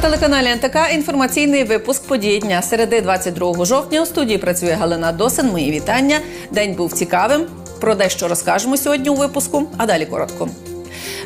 телеканалі НТК інформаційний випуск події дня середи 22 жовтня. У студії працює Галина Досин. Мої вітання. День був цікавим. Про дещо розкажемо сьогодні у випуску. А далі коротко.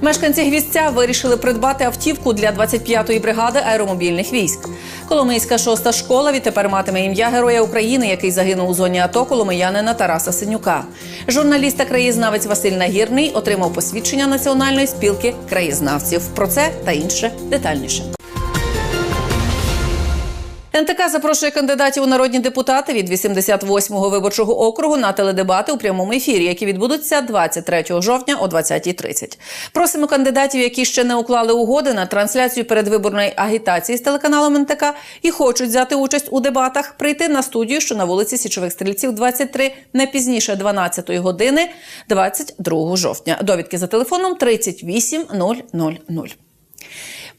Мешканці гвіздця вирішили придбати автівку для 25-ї бригади аеромобільних військ. Коломийська шоста школа відтепер матиме ім'я Героя України, який загинув у зоні АТО коломиянина Тараса Синюка. Журналіст та краєзнавець Василь Нагірний отримав посвідчення Національної спілки краєзнавців. Про це та інше детальніше. НТК запрошує кандидатів у народні депутати від 88-го виборчого округу на теледебати у прямому ефірі, які відбудуться 23 жовтня о 20.30. Просимо кандидатів, які ще не уклали угоди на трансляцію передвиборної агітації з телеканалом НТК і хочуть взяти участь у дебатах, прийти на студію, що на вулиці Січових Стрільців, 23, не пізніше 12 години 22 жовтня. Довідки за телефоном 38 000.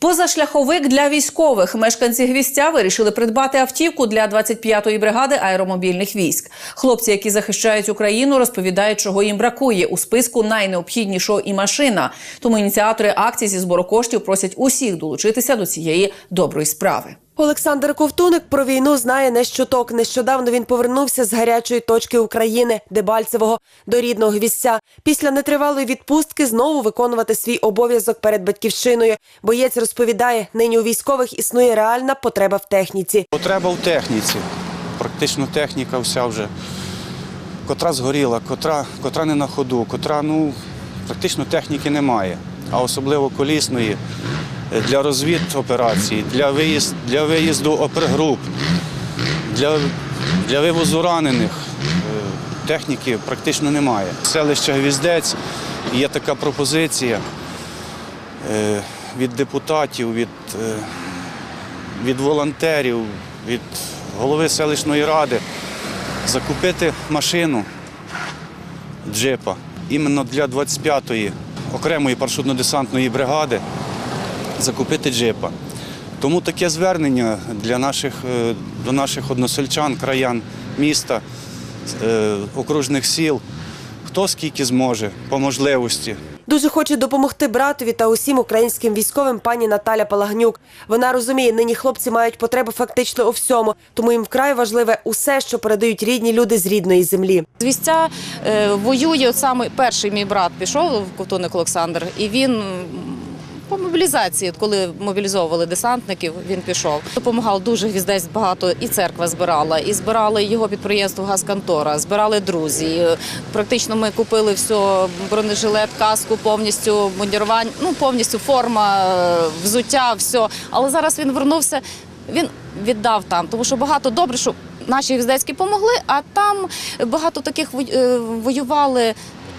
Позашляховик для військових мешканці гвістя вирішили придбати автівку для 25-ї бригади аеромобільних військ. Хлопці, які захищають Україну, розповідають, чого їм бракує у списку найнеобхіднішого і машина. Тому ініціатори акції зі збору коштів просять усіх долучитися до цієї доброї справи. Олександр Ковтуник про війну знає не щоток. Нещодавно він повернувся з гарячої точки України Дебальцевого до рідного гвістця. Після нетривалої відпустки знову виконувати свій обов'язок перед батьківщиною. Боєць розповідає, нині у військових існує реальна потреба в техніці. Потреба в техніці. Практично техніка вся вже. Котра згоріла, котра, котра не на ходу, котра, ну, практично техніки немає. А особливо колісної для розвід операцій, для, виїзд, для виїзду опергруп, для, для вивозу ранених. е, Техніки практично немає. Селище Гвіздець є така пропозиція е, від депутатів, від е, від волонтерів, від голови селищної ради закупити машину джипа іменно для 25-ї окремої парашютно-десантної бригади закупити джипа. Тому таке звернення для наших, е, до наших односельчан, краян міста, е, окружних сіл, хто скільки зможе, по можливості. Дуже хоче допомогти братові та усім українським військовим пані Наталя Палагнюк. Вона розуміє, нині хлопці мають потреби фактично у всьому, тому їм вкрай важливе усе, що передають рідні люди з рідної землі. З війська е, воює от саме перший мій брат пішов, Ковтуник Олександр, і він мобілізації, коли мобілізовували десантників, він пішов. Допомагав дуже гвіздець багато, і церква збирала, і збирали його підприємство Газконтора, збирали друзі. Е, Практично ми купили все, бронежилет, каску, повністю мундірування, ну повністю форма, е, взуття, все. Але зараз він вернувся. Він віддав там, тому що багато добре, що наші гвіздецькі помогли, а там багато таких е, воювали.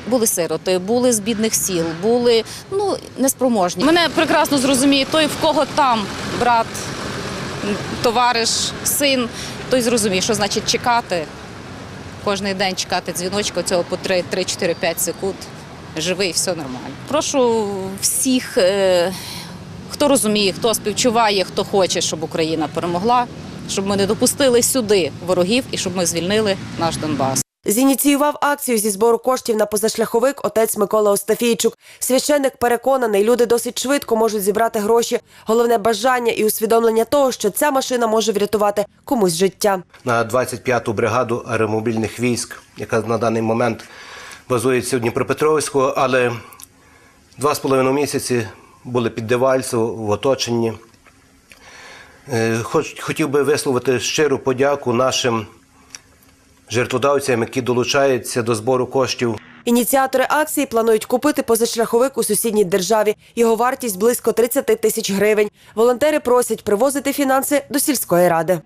Були сироти, були з бідних сіл, були ну неспроможні. Мене прекрасно зрозуміє той, в кого там брат, товариш, син, той зрозуміє, що значить чекати. Кожний день чекати дзвіночка цього по 3, 3 4, 5 секунд. Живий, все нормально. Прошу всіх, е, хто розуміє, хто співчуває, хто хоче, щоб Україна перемогла, щоб ми не допустили сюди ворогів і щоб ми звільнили наш Донбас. Зініціював акцію зі збору коштів на позашляховик отець Микола Остафійчук. Священник переконаний, люди досить швидко можуть зібрати гроші. Головне бажання і усвідомлення того, що ця машина може врятувати комусь життя. на 25-ту бригаду аеромобільних військ, яка на даний момент базується в Дніпропетровську, але два з половиною місяці були під Девальцево в оточенні. Е, Хотів би висловити щиру подяку нашим жертводавцям, які долучаються до збору коштів Ініціатори акції планують купити позашляховик у сусідній державі. Його вартість близько 30 тисяч гривень. Волонтери просять привозити фінанси до сільської ради.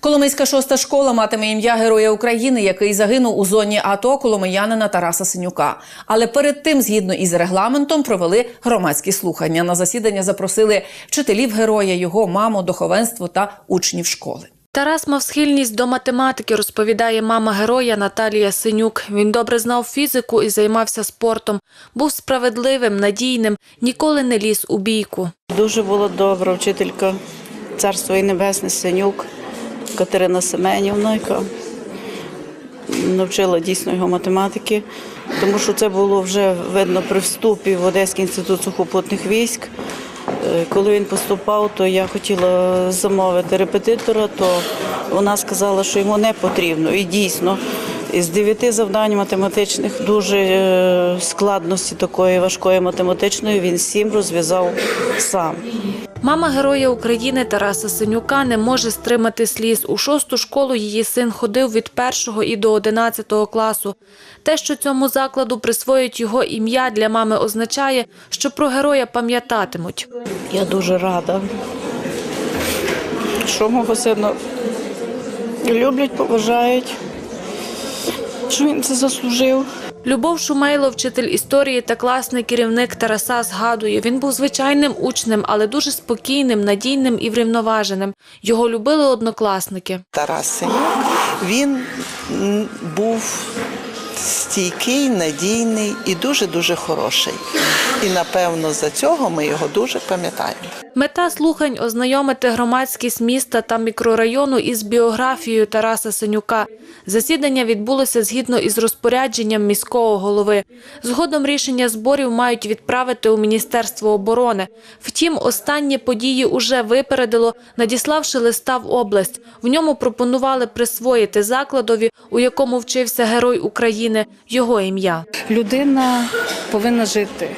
Коломийська шоста школа матиме ім'я Героя України, який загинув у зоні АТО коломиянина Тараса Синюка. Але перед тим, згідно із регламентом, провели громадські слухання. На засідання запросили вчителів героя, його маму, духовенство та учнів школи. Тарас мав схильність до математики, розповідає мама героя Наталія Синюк. Він добре знав фізику і займався спортом. Був справедливим, надійним, ніколи не ліз у бійку. Дуже була добра вчителька Царство і Небесне Синюк Катерина Семенівна, яка навчила дійсно його математики, тому що це було вже видно при вступі в Одеський інститут сухопутних військ. Е, Коли він поступав, то я хотіла замовити репетитора, то вона сказала, що йому не потрібно. І дійсно, із дев'яти завдань математичних дуже е, складності такої важкої математичної він сім розв'язав сам. Мама героя України Тараса Синюка не може стримати сліз. У шосту школу її син ходив від першого і до одинадцятого класу. Те, що цьому закладу присвоюють його ім'я, для мами означає, що про героя пам'ятатимуть. Я дуже рада, що мого сина люблять, поважають, що він це заслужив. Любов Шумейло, вчитель історії та класний керівник Тараса, згадує, він був звичайним учнем, але дуже спокійним, надійним і врівноваженим. Його любили однокласники. Тарас він був стійкий, надійний і дуже-дуже хороший. І напевно за цього ми його дуже пам'ятаємо. Мета слухань ознайомити громадськість міста та мікрорайону із біографією Тараса Синюка. Засідання відбулося згідно із розпорядженням міського голови. Згодом рішення зборів мають відправити у Міністерство оборони. Втім, останні події уже випередило, надіславши листа в область. В ньому пропонували присвоїти закладові, у якому вчився герой України, його ім'я. Людина повинна жити.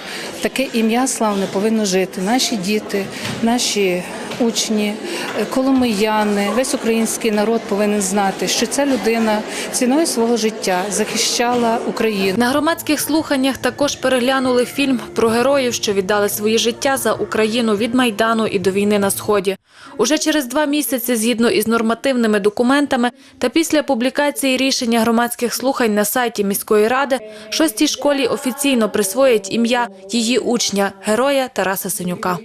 Таке ім'я славне повинно жити. Наші діти, наші учні, е, коломияни, весь український народ повинен знати, що ця людина ціною свого життя захищала Україну. На громадських слуханнях також переглянули фільм про героїв, що віддали свої життя за Україну від Майдану і до війни на Сході. Уже через два місяці, згідно із нормативними документами та після публікації рішення громадських слухань на сайті міської ради, шостій школі офіційно присвоять ім'я її учня, героя Тараса Синюка.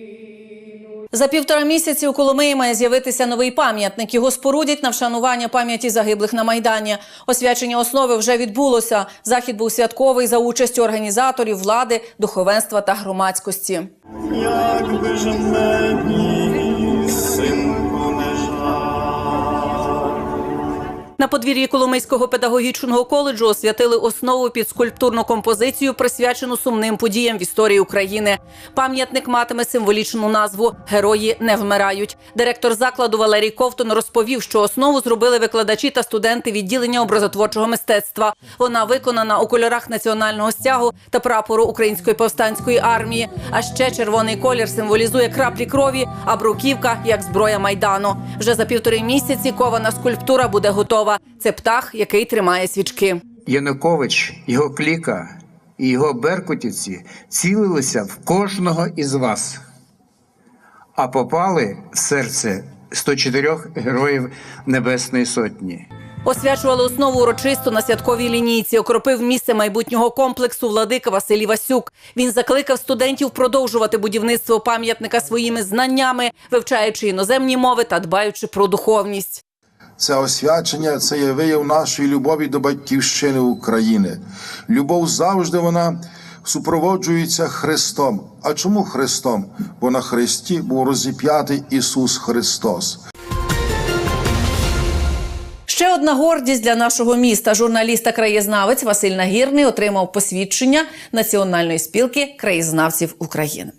За півтора місяці у Коломиї має з'явитися новий пам'ятник. Його спорудять на вшанування пам'яті загиблих на майдані. Освячення основи вже відбулося. Захід був святковий за участю організаторів, влади, духовенства та громадськості. Якби ж мені, На подвір'ї Коломийського педагогічного коледжу освятили основу під скульптурну композицію, присвячену сумним подіям в історії України. Пам'ятник матиме символічну назву Герої не вмирають. Директор закладу Валерій Ковтун розповів, що основу зробили викладачі та студенти відділення образотворчого мистецтва. Вона виконана у кольорах національного стягу та прапору Української повстанської армії. А ще червоний колір символізує краплі крові, а бруківка як зброя майдану. Вже за півтори місяці кована скульптура буде готова. Це птах, який тримає свічки. Янукович, його кліка і його беркутівці цілилися в кожного із вас, а попали в серце 104 героїв Небесної Сотні. Освячували основу урочисто на святковій лінійці. Окропив місце майбутнього комплексу владика Василій Васюк. Він закликав студентів продовжувати будівництво пам'ятника своїми знаннями, вивчаючи іноземні мови та дбаючи про духовність. Це освячення, це є вияв нашої любові до батьківщини України. Любов завжди вона супроводжується Христом. А чому Христом? Бо на Христі був розіп'ятий Ісус Христос. Ще одна гордість для нашого міста. Журналіст та краєзнавець Василь Нагірний отримав посвідчення Національної спілки краєзнавців України.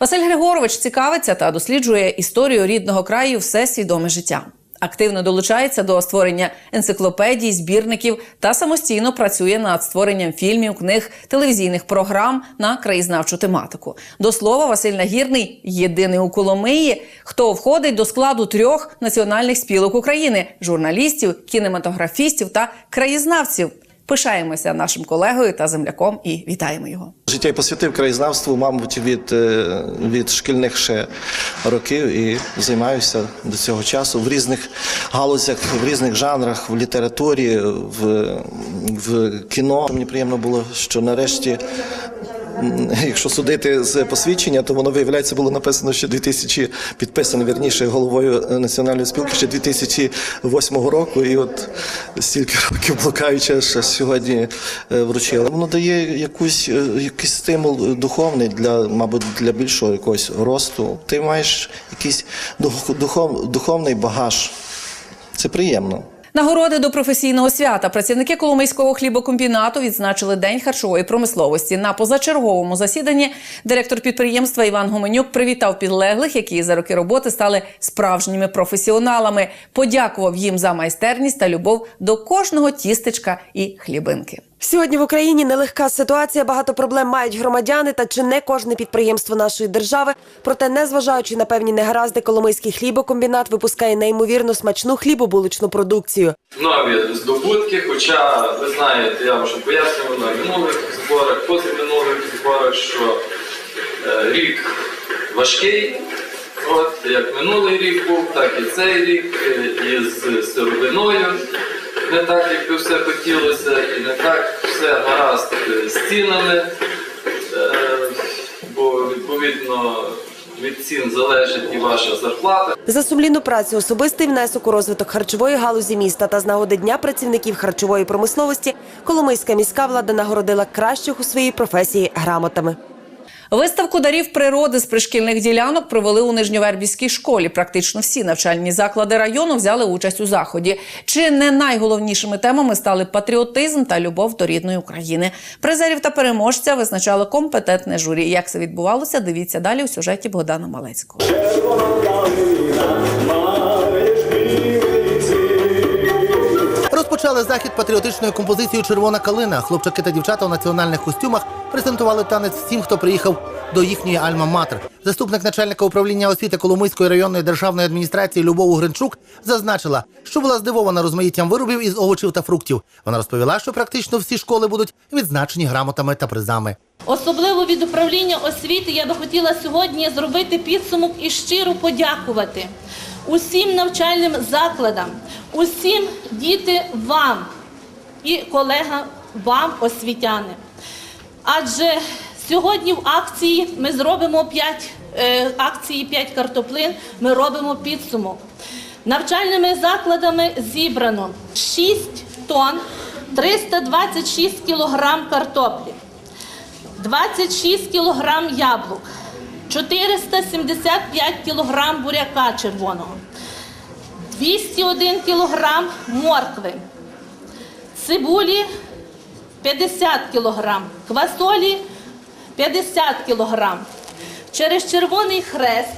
Василь Григорович цікавиться та досліджує історію рідного краю все свідоме життя. Активно долучається до створення енциклопедій, збірників та самостійно працює над створенням фільмів, книг, телевізійних програм на краєзнавчу тематику. До слова, Василь Нагірний єдиний у Коломиї, хто входить до складу трьох національних спілок України: журналістів, кінематографістів та краєзнавців. Пишаємося нашим колегою та земляком і вітаємо його. Життя й посвятив краєзнавству, мабуть, від, е, від шкільних ще років і займаюся до цього часу в різних галузях, в різних жанрах, в літературі, в, в кіно. Мені приємно було, що нарешті. Якщо судити з посвідчення, то воно виявляється було написано ще 2000, підписано вірніше головою е, національної спілки ще 2008 року. І от стільки років блукаючи, що сьогодні е, вручили. Воно дає якусь е, якийсь стимул духовний для, мабуть, для більшого якогось росту. Ти маєш якийсь духов, духовний багаж. Це приємно. Нагороди до професійного свята працівники Коломийського хлібокомбінату відзначили День харчової промисловості. На позачерговому засіданні директор підприємства Іван Гуменюк привітав підлеглих, які за роки роботи стали справжніми професіоналами. Подякував їм за майстерність та любов до кожного тістечка і хлібинки. Сьогодні в Україні нелегка ситуація. Багато проблем мають громадяни та чи не кожне підприємство нашої держави. Проте, незважаючи на певні негаразди, Коломийський хлібокомбінат випускає неймовірно смачну хлібобулочну продукцію. нові здобутки. Хоча ви знаєте, я вже пояснював на минулих зборах, позаминулих зборах, що е, рік важкий. От як минулий рік був, так і цей рік е, із сировиною. Не так, як би все хотілося, і не так все гаразд е, з цінами, е, бо відповідно від цін залежить і ваша зарплата. За сумлінну працю, особистий внесок у розвиток харчової галузі міста та з нагоди дня працівників харчової промисловості Коломийська міська влада нагородила кращих у своїй професії грамотами. Виставку дарів природи з пришкільних ділянок провели у Нижньовербівській школі. Практично всі навчальні заклади району взяли участь у заході. Чи не найголовнішими темами стали патріотизм та любов до рідної України. Призерів та переможця визначало компетентне журі. Як це відбувалося? Дивіться далі у сюжеті Богдана Малецького. Захід патріотичною композицією Червона калина. Хлопчики та дівчата у національних костюмах презентували танець всім, хто приїхав до їхньої альма-матер. Заступник начальника управління освіти Коломийської районної державної адміністрації Любов Гринчук зазначила, що була здивована розмаїттям виробів із овочів та фруктів. Вона розповіла, що практично всі школи будуть відзначені грамотами та призами. Особливо від управління освіти я би хотіла сьогодні зробити підсумок і щиро подякувати усім навчальним закладам, усім діти вам і колега вам, освітяни. Адже сьогодні в акції ми зробимо 5 е, акції 5 картоплин, ми робимо підсумок. Навчальними закладами зібрано 6 тонн 326 кілограм картоплі. 26 кілограм яблук, 475 кілограм буряка червоного, 201 кілограм моркви, цибулі 50 кілограм, квасолі 50 кілограм. Через Червоний Хрест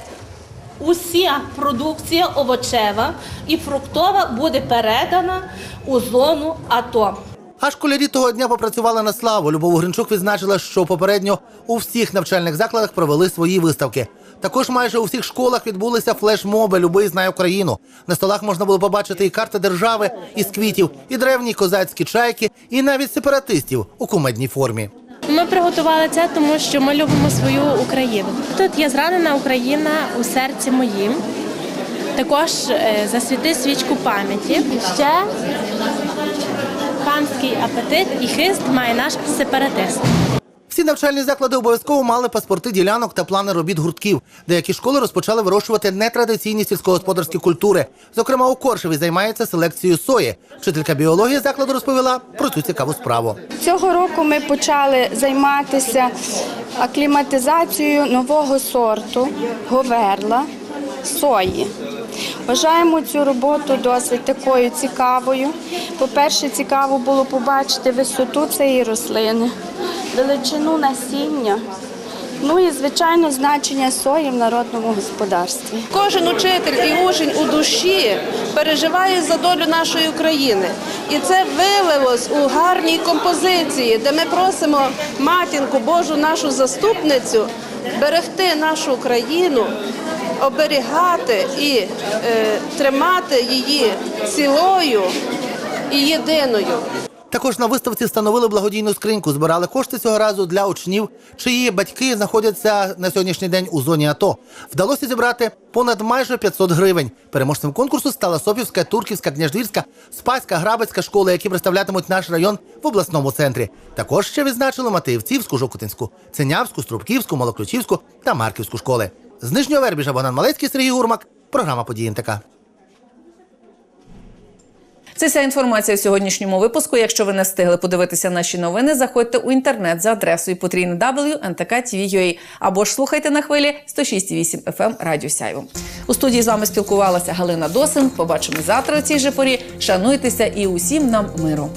уся продукція овочева і фруктова буде передана у зону АТО. А школярі того дня попрацювали на славу. Любов Гринчук відзначила, що попередньо у всіх навчальних закладах провели свої виставки. Також майже у всіх школах відбулися флешмоби Любий знає Україну. На столах можна було побачити і карти держави із квітів, і древні козацькі чайки, і навіть сепаратистів у кумедній формі. Ми приготували це, тому що ми любимо свою Україну. Тут є зранена Україна у серці моїм. Також е, засвіти свічку пам'яті. Ще панський апетит і хист має наш сепаратист. Всі навчальні заклади обов'язково мали паспорти ділянок та плани робіт гуртків. Деякі школи розпочали вирощувати нетрадиційні сільськогосподарські культури. Зокрема, у Коршеві займається селекцією сої. Вчителька біології закладу розповіла про цю цікаву справу. Цього року ми почали займатися акліматизацією нового сорту говерла сої. Вважаємо цю роботу досить такою цікавою. По-перше, цікаво було побачити висоту цієї рослини, величину насіння. Ну і звичайно значення сої в народному господарстві. Кожен учитель і учень у душі переживає за долю нашої України. І це вилилось у гарній композиції, де ми просимо матінку Божу нашу заступницю берегти нашу Україну, оберігати і е, тримати її цілою і єдиною. Також на виставці встановили благодійну скриньку. Збирали кошти цього разу для учнів, чиї батьки знаходяться на сьогоднішній день у зоні АТО. Вдалося зібрати понад майже 500 гривень. Переможцем конкурсу стала Софівська, Турківська, Княждвірська, Спаська, Грабицька школи, які представлятимуть наш район в обласному центрі. Також ще відзначили Матеївцівську, Жокутинську, Ценявську, Струбківську, Малоключівську та Марківську школи. З Нижнього Вербіжа Богдан Малецький, Сергій Гурмак. Програма «Події НТК». Це вся інформація в сьогоднішньому випуску. Якщо ви не встигли подивитися наші новини, заходьте у інтернет за адресою потрійне WNTK.TV.ua або ж слухайте на хвилі 106,8 FM Радіо Сяйво. У студії з вами спілкувалася Галина Досин. Побачимо завтра у цій же порі. Шануйтеся і усім нам миру.